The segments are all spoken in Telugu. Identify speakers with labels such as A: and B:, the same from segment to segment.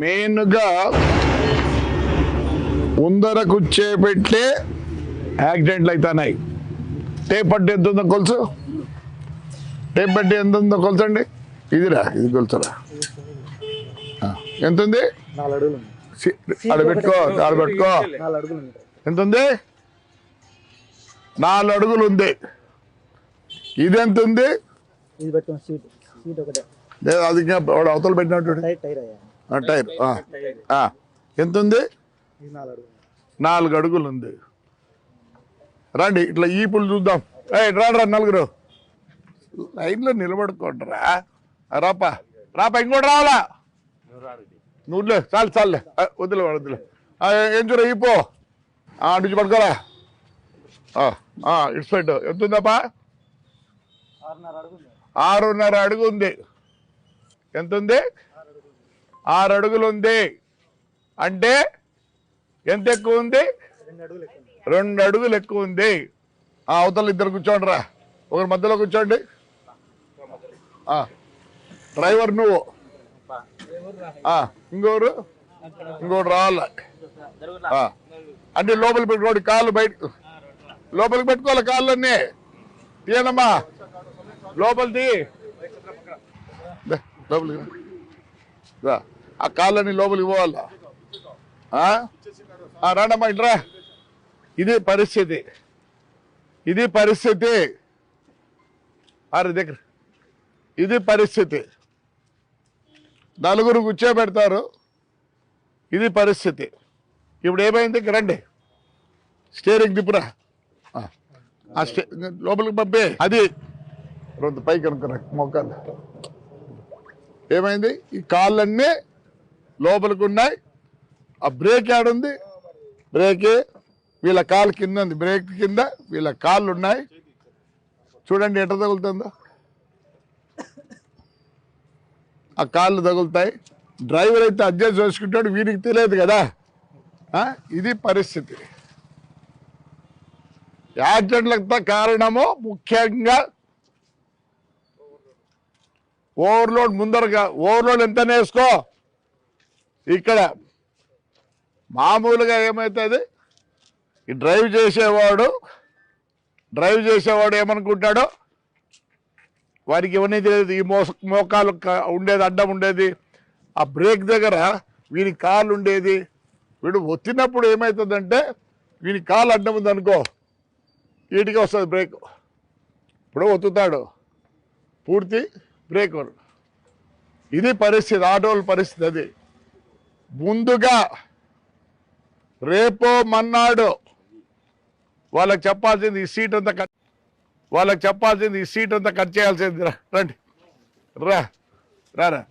A: మెయిన్గా ఉందర కూర్చోబెట్టే యాక్సిడెంట్లు అవుతున్నాయి టేప్ పట్టి ఎంత ఉందో కొలుసు? టేప్ పట్టి ఎంత ఉందో కొలుసండి. ఇదిరా ఇది కొలుసరా. ఆ, ఎంత ఉంది
B: నాలుగు అడుగులు ఉంది
A: సి- ఆడ పెట్టుకో ఆడ పెట్టుకో. ఎంత ఉంది నాలుగు అడుగులు ఉంది. ఇది ఎంత ఉంది లేదు అది అవతల పెట్టినట్టు.
B: టైర్
A: ఎంత ఉంది
B: నాలుగు అడుగులు
A: ఉంది రండి ఇట్లా ఈపులు చూద్దాం. ఏ రారా నలుగురు. లైన్లో నిలబడుకోండిరా. రాపా. రాపా ఇంకోటి రావాలా? నువ్వులే చాలు చాలులే. వదిలే వద్దులే వద్దులే ఏం చూడ ఈపో ఆ, నుంచి పడుకోరా ఇటు సైడ్. ఎంత ఉందప్పా
B: ఆరున్నర
A: ఆరున్నర అడుగు ఉంది ఎంత ఉంది ఆరు అడుగులు ఉంది. అంటే ఎంత ఎక్కువ ఉంది?
B: రెండు అడుగులు ఎక్కువ ఉంది.
A: ఆ అవతల ఇద్దరు కూర్చోండి రా. ఒకరి మధ్యలో కూర్చోండి. డ్రైవర్ నువ్వు. ఇంకోరు? ఇంకోటి రావాల. అంటే లోపలికి పెట్టుకోండి. కాళ్ళు బయట లోపలికి పెట్టుకోవాలి కాళ్ళన్నీ. తీయనమ్మా. లోపలిది. లోపలికి ఆ కాళ్ళని లోపలికి పోవాలా? ఆ? ఆ, రాండమ్మా ఇట్రా ఇది పరిస్థితి. ఇది పరిస్థితి. అరే దగ్గర. ఇది పరిస్థితి. నలుగురు కూర్చోబెడతారు. ఇది పరిస్థితి. ఇప్పుడు ఏమైంది? రండి. స్టేరింగ్ దిప్పురా. స్టే లోపలికి పంపే. అది. రెండు పైకి అనుకున్నా మొక్కలు. ఏమైంది? ఈ కాళ్ళన్నీ లోపలికి ఉన్నాయి. ఆ బ్రేక్ ఆడుంది బ్రేకే. వీళ్ళ కాలు కింద ఉంది. బ్రేక్ కింద వీళ్ళ కాళ్ళు ఉన్నాయి. చూడండి ఎట్ట తగులుతుందో. ఆ కాళ్ళు తగులుతాయి. డ్రైవర్ అయితే అడ్జస్ట్ చేసుకుంటాడు. వీడికి తెలియదు కదా. ఇది పరిస్థితి. యాక్సిడెంట్లకు కారణము ముఖ్యంగా ఓవర్లోడ్ ముందరగా ఓవర్లోడ్ ఎంత వేసుకో. ఇక్కడ మామూలుగా ఏమవుతుంది ఈ డ్రైవ్ చేసేవాడు డ్రైవ్ చేసేవాడు ఏమనుకుంటాడో? వారికి ఇవన్నీ తెలియదు ఈ మోస మోకాలు ఉండేది అడ్డం ఉండేది. ఆ బ్రేక్ దగ్గర వీని కాలు ఉండేది. వీడు వచ్చినప్పుడు ఏమవుతుందంటే వీని కాలు అడ్డం ఉంది అనుకో వీటికి వస్తుంది బ్రేక్. ఇప్పుడు ఒత్తుతాడు. పూర్తి బ్రేక్ ఇది పరిస్థితి ఆటోల పరిస్థితి అది. ముందుగా రేపో మన్నాడు వాళ్ళకి చెప్పాల్సింది ఈ సీట్ అంతా కట్ వాళ్ళకి చెప్పాల్సింది ఈ సీట్ అంతా కట్ చేయాల్సింది. రా రండి. రా రారా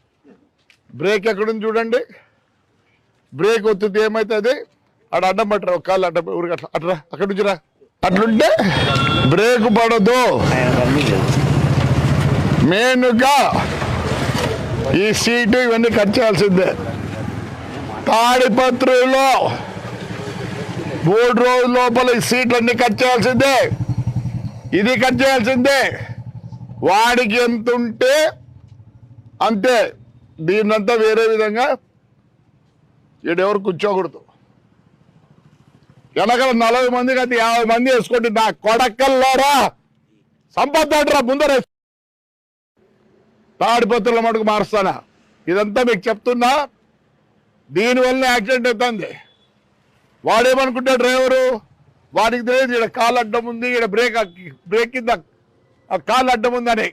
A: బ్రేక్ ఎక్కడుంది చూడండి. బ్రేక్ ఒత్తితే ఏమవుతుంది అక్కడ అడ్డం పట్టరా ఒక కాళ్ళు అడ్డం ఊరికి అట్లా అట్రా అక్కడి నుంచి రా. అట్లుంటే బ్రేక్ పడదు. మెయిన్గా ఈ సీటు ఇవన్నీ కట్ చేయాల్సిందే. తాడిపత్రిలో మూడు రోజుల లోపల ఈ సీట్లన్నీ కట్ చేయాల్సిందే. ఇది కట్ చేయాల్సిందే. వాడికి ఎంత ఉంటే అంతే. దీన్నంతా వేరే విధంగా ఈడెవరు కూర్చోకూడదు. వెనకాల నలభై మంది కాదు యాభై మంది వేసుకోండి నా కొడకల్లోరా సంపద్దాడురా ముందర తాడిపత్రుల మటుకు మారుస్తానా? ఇదంతా మీకు చెప్తున్నా. దీనివల్ల యాక్సిడెంట్ అవుతుంది. వాడేమనుకుంటా డ్రైవరు వాడికి తెలియదు ఇక్కడ కాలు అడ్డం ఉంది ఇక్కడ బ్రేక్ బ్రేక్ కింద ఆ కాలు అడ్డం ఉందని.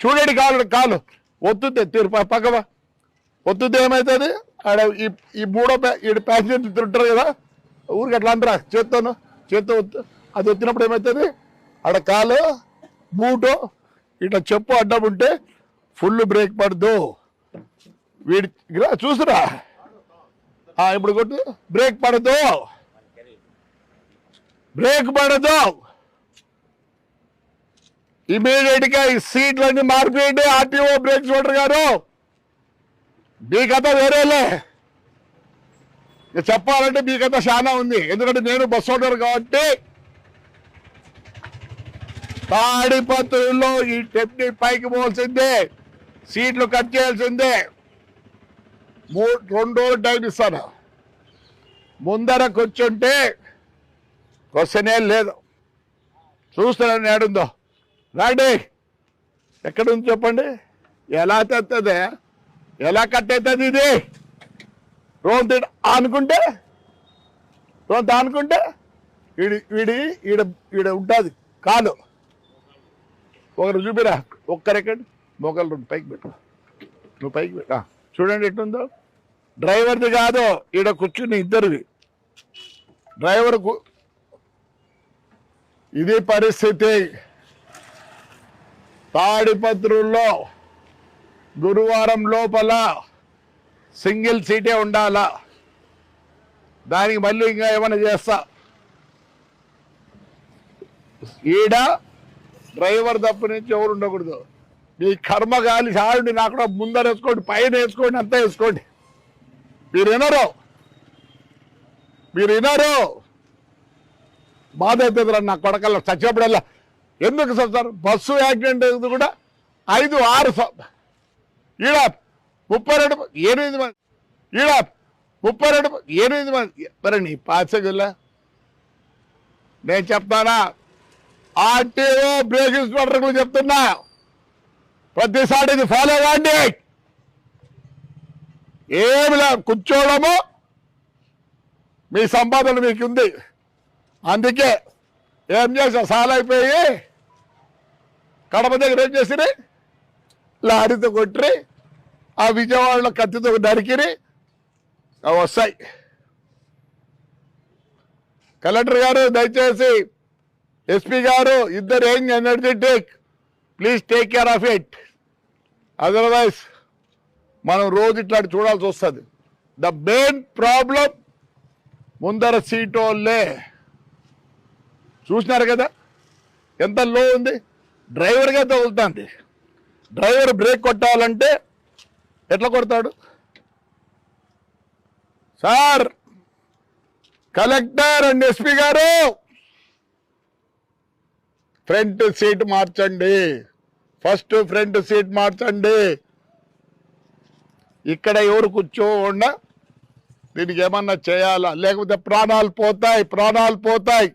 A: చూడండి కాలు కాలు. ఒత్తుతే తీరు పక్కవ. ఒత్తుతే ఏమవుతుంది ఆడ ఈ ఈ మూడో ప్యా ఈ ప్యాసింజర్ తింటారు కదా. ఊరికి అట్లా అంటారా చేత్తోను? చేత్తో అది వచ్చినప్పుడు ఏమవుతుంది ఆడ కాలు బూటు ఇట్లా చెప్పు అడ్డం ఉంటే ఫుల్ బ్రేక్ పడదు. వీడి చూసురా? ఇప్పుడు కొట్టు. బ్రేక్ పడదు. బ్రేక్ పడదు. ఇమీడియట్గా ఈ సీట్లన్నీ మార్పియండి. ఆర్టీఓ బ్రేక్ చూడరు గారు. మీ కథ వేరేలే. ఇక చెప్పాలంటే మీ కథ చాలా ఉంది. ఎందుకంటే నేను బస్ ఓనర్ కాబట్టి తాడిపత్రుల్లో ఈ టెప్ని పైకి పోవాల్సిందే సీట్లు కట్ చేయాల్సిందే. మూడు రెండు రోజులు టైం ఇస్తాను. ముందర కూర్చుంటే క్వశ్చనే లేదు. చూస్తాను ఏడుందో. రాండి. ఎక్కడుంది చెప్పండి? ఎలా తెస్తుంది ఎలా కట్ అవుతుంది ఇది? రోంత అనుకుంటే రోంత అనుకుంటే వీడి వీడి ఈడ ఈడ ఉంటుంది. కాలు. ఒకరు చూపిరా. ఒక్క రెకండ్ మొగలు రెండు. పైకి పెట్టు. నువ్వు పైకి పెట్టు. చూడండి ఎట్టుందో డ్రైవర్ది కాదు. ఈడ కూర్చుని ఇద్దరివి. డ్రైవర్ ఇది పరిస్థితి. తాడిపత్రుల్లో గురువారం లోపల సింగిల్ సీటే ఉండాలా? దానికి మళ్ళీ ఇంకా ఏమైనా చేస్తా? ఈడ డ్రైవర్ తప్ప నుంచి ఎవరు ఉండకూడదు. మీ కర్మ గాలి సాయండి నాకు కూడా ముందర వేసుకోండి పైన వేసుకోండి అంతా వేసుకోండి. మీరు వినరు. మీరు వినరు. బాధ అవుతుంది రా నా కొడకల్లా చచ్చినప్పుడల్లా ఎందుకు సార్ బస్సు యాక్సిడెంట్ అయింది కూడా ఐదు ఆరు ఈడ ముప్పై రెండు ఎనిమిది మంది. ఈడ ముప్పై రెండు ఎనిమిది మంది. మరి నీ పాసగుల్లా నేను చెప్తానా? ఆర్టీఓ బ్రేక్ ఇన్స్పెక్టర్లు చెప్తున్నా. ప్రతిసారి ఇది ఫాలో అవ్వండి. ఏమి కూర్చోవడము. మీ సంపాదన మీకు ఉంది అందుకే ఏం చేసా సాలైపోయి కడప దగ్గర ఏం చేసిరి? లారీతో కొట్టిరి. ఆ విజయవాడలో కత్తితో నరికిరి. అవి వస్తాయి. కలెక్టర్ గారు దయచేసి ఎస్పీ గారు ఇద్దరు young energetic please take care of it. Otherwise మనం రోజు ఇట్లాంటి చూడాల్సి వస్తుంది. ద మెయిన్ ప్రాబ్లం ముందర సీటోళ్ళే వాళ్ళే. చూసినారు కదా? ఎంత లో ఉంది? డ్రైవర్గా తగులుతుంది. డ్రైవర్ బ్రేక్ కొట్టాలంటే ఎట్లా కొడతాడు? సార్ కలెక్టర్ అండ్ ఎస్పీ గారు! ఫ్రంట్ సీట్ మార్చండి. ఫస్ట్ ఫ్రంట్ సీట్ మార్చండి. ఇక్కడ ఎవరు కూర్చోకుండా దీనికి ఏమన్నా చేయాలా? లేకపోతే ప్రాణాలు పోతాయి ప్రాణాలు పోతాయి.